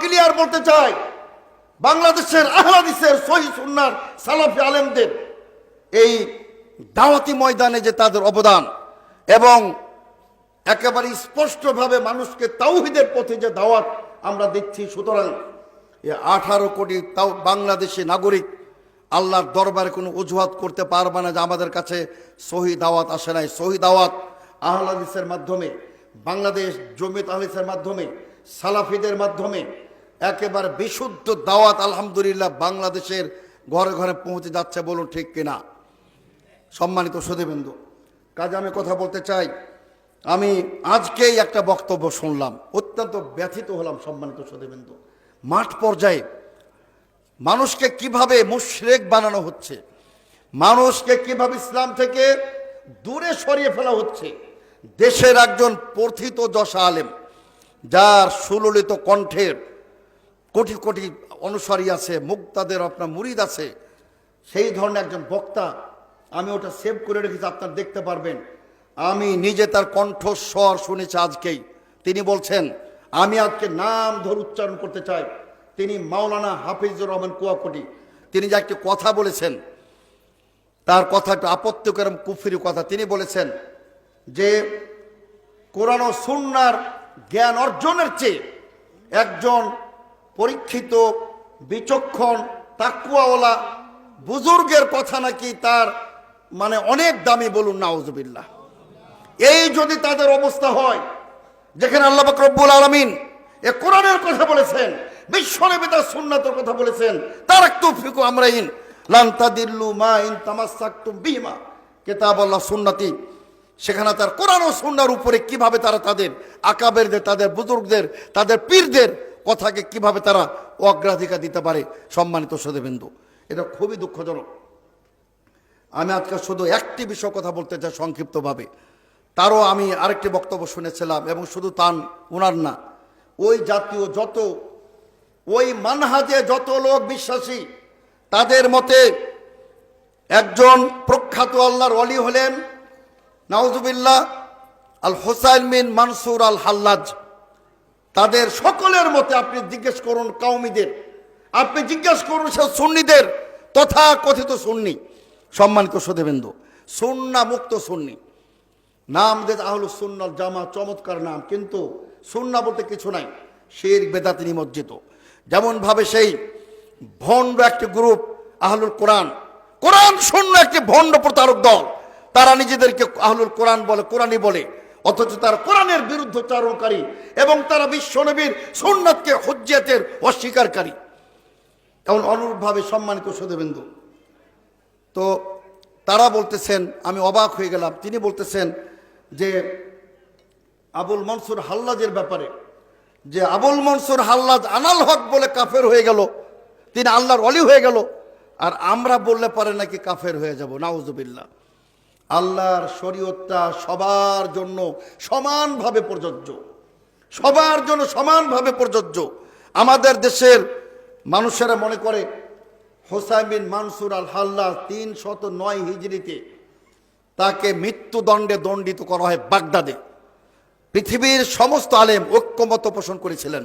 Clear বলতে চাই, বাংলাদেশের আহলাদিসের সহি সুন্নার সালাফি আলেমদের এই দাওয়াতি ময়দানে যে তাদের অবদান এবং একেবারে স্পষ্টভাবে মানুষকে তাওহিদের পথে যে দাওয়াত আমরা দিচ্ছি, সুতরাং এ আঠারো কোটি তাও, বাংলাদেশি নাগরিক আল্লাহর দরবারে কোনো অজুহাত করতে পারবে না যে আমাদের কাছে সহি দাওয়াত আসে নাই। সহি দাওয়াত আহলাদিসের মাধ্যমে, বাংলাদেশ জমিত আহলিসের মাধ্যমে, সালাফিদের মাধ্যমে একেবারে বিশুদ্ধ দাওয়াত আলহামদুলিল্লাহ বাংলাদেশের ঘরে ঘরে পৌঁছে যাচ্ছে বলুন ঠিক কিনা। সম্মানিত সুদীবেন্দু কাজে আমি কথা বলতে চাই। আমি আজকেই একটা বক্তব্য শুনলাম, অত্যন্ত ব্যথিত হলাম সম্মানিত সুদীবেন্দু মাঠ পর্যায়ে মানুষকে কীভাবে মুশরেক বানানো হচ্ছে, মানুষকে কীভাবে ইসলাম থেকে দূরে সরিয়ে ফেলা হচ্ছে, দেশের একজন প্রথিত যশা আলেম, যার সুললিত কণ্ঠের কোটি কোটি অনুসারী আছে, মুক্তাদের আপনার মুরিদ আছে। সেই ধরনের একজন বক্তা, আমি ওটা সেভ করে রেখেছি, আপনার দেখতে পারবেন। আমি নিজে তার কণ্ঠস্বর শুনেছি আজকেই। তিনি বলছেন, আমি আজকে নাম ধরে উচ্চারণ করতে চাই। তিনি মাওলানা হাফিজুর রহমান কুয়াকুটি। তিনি যে একটি কথা বলেছেন, তার কথা একটু আপত্তিকরম কুফরি কথা। তিনি বলেছেন যে, কোরআন ও সুন্নার জ্ঞান অর্জনের চেয়ে একজন পরীক্ষিত, বিচক্ষণ, তাকুয়াওয়ালা বুজুর্গের কথা নাকি তার মানে অনেক দামি বলুন, নাউজুবিল্লাহ। এই যদি তাদের অবস্থা হয়, যেখানে আল্লাহ পাক রব্বুল আলমিন এ কোরআনের কথা বলেছেন বিশ্বনবী তার সুন্নাতের কথা বলেছেন, তার একটু ফিকু আমরা ইন লান্তাদিল্লু মা ইন তামাসাক্তুম বিমা কেতাব আল্লাহ সুন্নাতি, সেখানে তার কোরআন ও সুন্নার উপরে কীভাবে তারা তাদের আকাবেরদের, তাদের বুজুর্গদের, তাদের পীরদের কথাকে কীভাবে তারা অগ্রাধিকার দিতে পারে সম্মানিত সদেবিন্দু, এটা খুবই দুঃখজনক। আমি আজকে শুধু একটি বিষয় কথা বলতে চাই সংক্ষিপ্তভাবে। তারও আমি আরেকটি বক্তব্য শুনেছিলাম এবং শুধু তান ওনার না, ওই জাতীয় যত, ওই মানহাজে যত লোক বিশ্বাসী, তাদের মতে একজন প্রখ্যাত আল্লাহর অলি হলেন, নাউজুবিল্লাহ আল হোসাইন মিন মানসুর আল হাল্লাজ তাদের সকলের মতে আপনি জিজ্ঞেস করুন কাউমিদের আপনি জিজ্ঞেস করুন সে সুন্নিদের তথা কথিত সুন্নি। সম্মানিত সদেবেন্দু সুন্না মুক্ত সুন্নি। নাম দে আহলুস সুন্নাল জামা চমৎকার নাম। কিন্তু সুন্না বলতে কিছু নাই। শের বেদাতি নিমজ্জিত। যেমনভাবে সেই ভণ্ড একটি গ্রুপ আহলুল কোরআন। কোরআন শূন্য একটি ভণ্ড প্রতারক দল। তারা নিজেদেরকে আহলুল কোরআন বলে, কোরআনই বলে। অথচ তার কোরআনের বিরুদ্ধচারণকারী এবং তারা বিশ্ব বিশ্বনবীর সুন্নাতকে হজ্জিয়াতের অস্বীকারী এমন অনুরূপভাবে সম্মানিত সদেবেন্দু তো তারা বলতেছেন, আমি অবাক হয়ে গেলাম, তিনি বলতেছেন যে আবুল মনসুর হাল্লাজের ব্যাপারে, যে আবুল মনসুর হাল্লাজ আনাল হক বলে কাফের হয়ে গেল, তিনি আল্লাহর অলি হয়ে গেল, আর আমরা বললে পারে নাকি কাফের হয়ে যাব, নাউজুবিল্লাহ। আল্লাহর শরীয়তটা সবার জন্য সমানভাবে প্রযোজ্য। সবার জন্য সমানভাবে প্রযোজ্য। আমাদের দেশের মানুষেরা মনে করে, হোসাইন বিন মানসুর আল হাল্লা তিন শত নয় হিজড়িতে তাকে মৃত্যুদণ্ডে দণ্ডিত করা হয় বাগদাদে। পৃথিবীর সমস্ত আলেম ঐক্যমত পোষণ করেছিলেন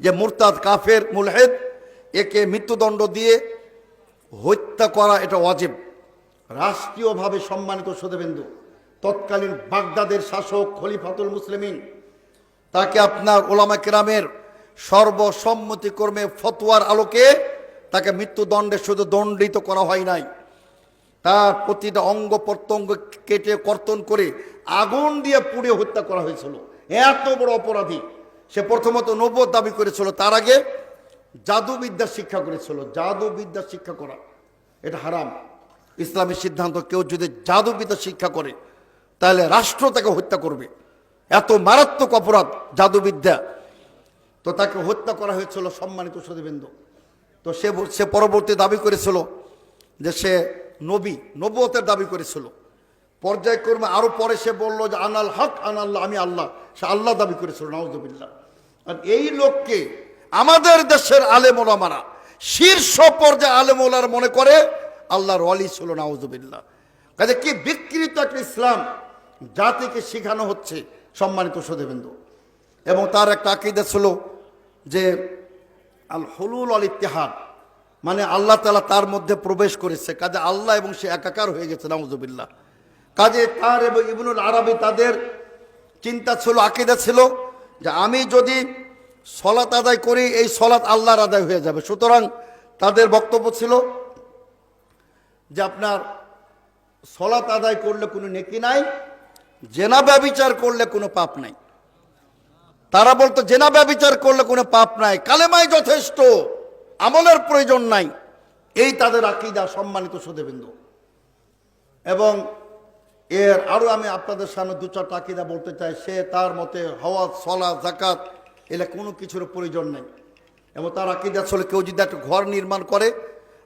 যে মুরতাদ কাফের মুলহেদ একে মৃত্যুদণ্ড দিয়ে হত্যা করা এটা অজেব রাষ্ট্রীয়ভাবে সম্মানিত সদেবেন্দু তৎকালীন বাগদাদের শাসক খলিফাতুল মুসলিমিন, তাকে আপনার ওলামা কেরামের সর্বসম্মতিক্রমে ফতোয়ার আলোকে তাকে মৃত্যুদণ্ডের শুধু দণ্ডিত করা হয় নাই। তার প্রতিটা অঙ্গ প্রত্যঙ্গ কেটে কর্তন করে আগুন দিয়ে পুড়ে হত্যা করা হয়েছিল। এত বড় অপরাধী। সে প্রথমত নব্বত দাবি করেছিল, তার আগে জাদুবিদ্যা শিক্ষা করেছিল। জাদুবিদ্যা শিক্ষা করা, এটা হারাম। ইসলামের সিদ্ধান্ত, কেউ যদি জাদুবিদ্যা শিক্ষা করে, তাহলে রাষ্ট্র তাকে হত্যা করবে। এত মারাত্মক অপরাধ জাদুবিদ্যা তো তাকে হত্যা করা হয়েছিল সম্মানিত সদীবেন্দু তো সে সে পরবর্তী দাবি করেছিল যে সে নবী নবতের দাবি করেছিল। পর্যায়ক্রমে আরও পরে সে বলল যে, আনাল হক আনাল্লাহ আমি আল্লাহ। সে আল্লাহ দাবি করেছিল, নাউজুবিল্লাহ। আর এই লোককে আমাদের দেশের আলেমোলামারা শীর্ষ পর্যায়ে আলেমোলার মনে করে আল্লাহর অলি ছিল না নাউজুবিল্লাহ। কাজে কি বিকৃত একটা ইসলাম জাতিকে শেখানো হচ্ছে সম্মানিত সদেবেন্দু এবং তার একটা আকিদা ছিল যে আল হলুল আল ইতিহাদ মানে আল্লাহ তালা তার মধ্যে প্রবেশ করেছে। কাজে আল্লাহ এবং সে একাকার হয়ে গেছে, নাউজুবিল্লাহ। কাজে তার এবং ইবনুল আরবি তাদের চিন্তা ছিল, আকিদা ছিল যে আমি যদি সলাত আদায় করি, এই সলাত আল্লাহর আদায় হয়ে যাবে। সুতরাং তাদের বক্তব্য ছিল যে আপনার সলাত আদায় করলে কোনো নেকি নাই, জেনা ব্যবিচার করলে কোনো পাপ নাই। তারা বলতো, জেনা ব্যবিচার করলে কোনো পাপ নাই, কালেমাই যথেষ্ট, আমলের প্রয়োজন নাই। এই তাদের আকিদা, সম্মানিত সুদেবিন্দু এবং এর আরও আমি আপনাদের সামনে দু চারটা আকিদা বলতে চাই। সে তার মতে হওয়া সলা জাকাত এলে কোনো কিছুর প্রয়োজন নেই। এবং তার আকিদা ছিল কেউ যদি একটা ঘর নির্মাণ করে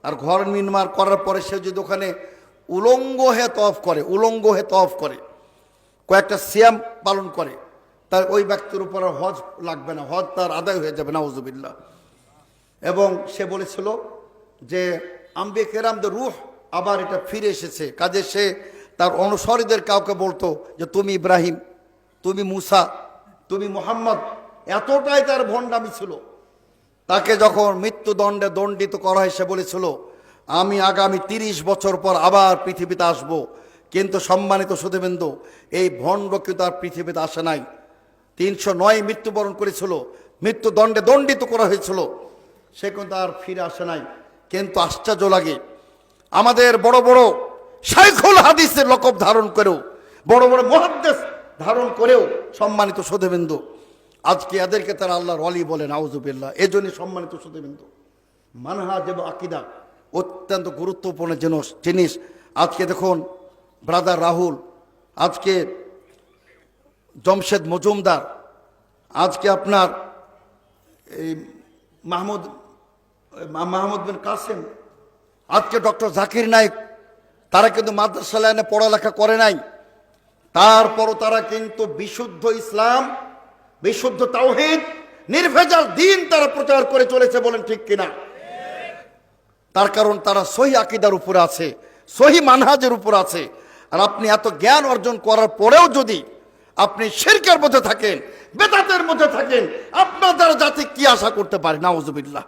আর ঘর নির্মাণ করার পরে সে যদি ওখানে উলঙ্গ হে তফ করে, উলঙ্গ হে তফ করে, কয়েকটা সিয়াম পালন করে, তার ওই ব্যক্তির উপর হজ লাগবে না, হজ তার আদায় হয়ে যাবে না নাউজুবিল্লাহ। এবং সে বলেছিল যে, আম্বে কেরামদের রুহ আবার এটা ফিরে এসেছে। কাজে সে তার অনুসারীদের কাউকে বলতো যে, তুমি ইব্রাহিম, তুমি মুসা, তুমি মোহাম্মদ, এতটাই তার ভণ্ডামি ছিল। তাকে যখন মৃত্যুদণ্ডে দণ্ডিত করা হয়, সে বলেছিল, আমি আগামী তিরিশ বছর পর আবার পৃথিবীতে আসব। কিন্তু সম্মানিত সুধীবেন্দু, এই ভণ্ড কিন্তু আর পৃথিবীতে আসে নাই। তিনশো নয় মৃত্যুবরণ করেছিল, মৃত্যুদণ্ডে দণ্ডিত করা হয়েছিল, সে কিন্তু আর ফিরে আসে নাই। কিন্তু আশ্চর্য লাগে, আমাদের বড় বড় শাইখুল হাদিসের লকব ধারণ করেও, বড় বড় মহাদ্দেশ ধারণ করেও সম্মানিত সুধীবিন্দু আজকে এদেরকে তারা আল্লাহর অলি বলেন আউজুবিল্লাহ এজন্যই সম্মানিত সুধীবিন্দু মানহাজ এবং আকিদা অত্যন্ত গুরুত্বপূর্ণ জিনিস জিনিস। আজকে দেখুন ব্রাদার রাহুল, আজকে জমশেদ মজুমদার, আজকে আপনার এই মাহমুদ মাহমুদ বিন কাসেম, আজকে ডক্টর জাকির নাইক তারা কিন্তু মাদ্রাসা লাইনে পড়ালেখা করে নাই। তারপরও তারা কিন্তু বিশুদ্ধ ইসলাম বিশুদ্ধ তাওহিদ, নির্ভেজাল দিন তারা প্রচার করে চলেছে বলেন ঠিক কিনা? তার কারণ তারা সহি আকিদার উপর আছে, সহি মানহাজের উপর আছে। আর আপনি এত জ্ঞান অর্জন করার পরেও যদি আপনি শিরকের মধ্যে থাকেন, বেদাতের মধ্যে থাকেন, আপনার দ্বারা জাতি কি আশা করতে পারে? নাউজুবিল্লাহ।